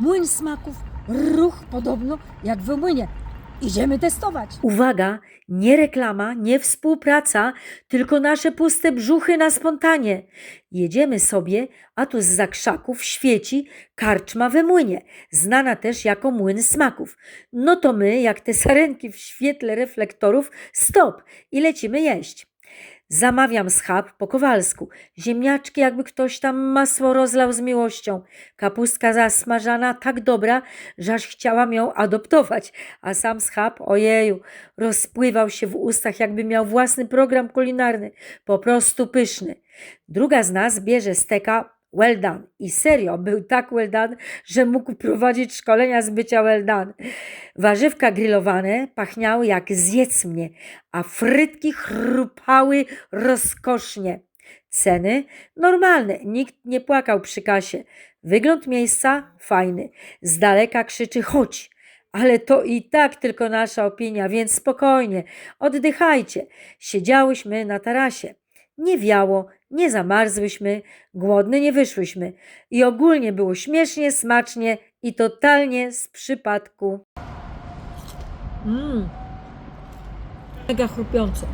Młyn smaków, ruch podobno jak w młynie. Idziemy testować. Uwaga, nie reklama, nie współpraca, tylko nasze puste brzuchy na spontanie. Jedziemy sobie, a tu z zakrzaków świeci karczma we młynie, znana też jako młyn smaków. No to my, jak te sarenki w świetle reflektorów, stop i lecimy jeść. Zamawiam schab po kowalsku. Ziemniaczki, jakby ktoś tam masło rozlał z miłością. Kapustka zasmażana, tak dobra, że aż chciałam ją adoptować. A sam schab, ojeju, rozpływał się w ustach, jakby miał własny program kulinarny. Po prostu pyszny. Druga z nas bierze steka well done. I serio, był tak well done, że mógł prowadzić szkolenia z bycia well done. Warzywka grillowane pachniały jak zjedz mnie, a frytki chrupały rozkosznie. Ceny normalne, nikt nie płakał przy kasie. Wygląd miejsca fajny. Z daleka krzyczy chodź. Ale to i tak tylko nasza opinia, więc spokojnie, oddychajcie. Siedziałyśmy na tarasie. Nie wiało, nie zamarzłyśmy, głodne nie wyszłyśmy. I ogólnie było śmiesznie, smacznie i totalnie z przypadku. Mmm, mega chrupiące.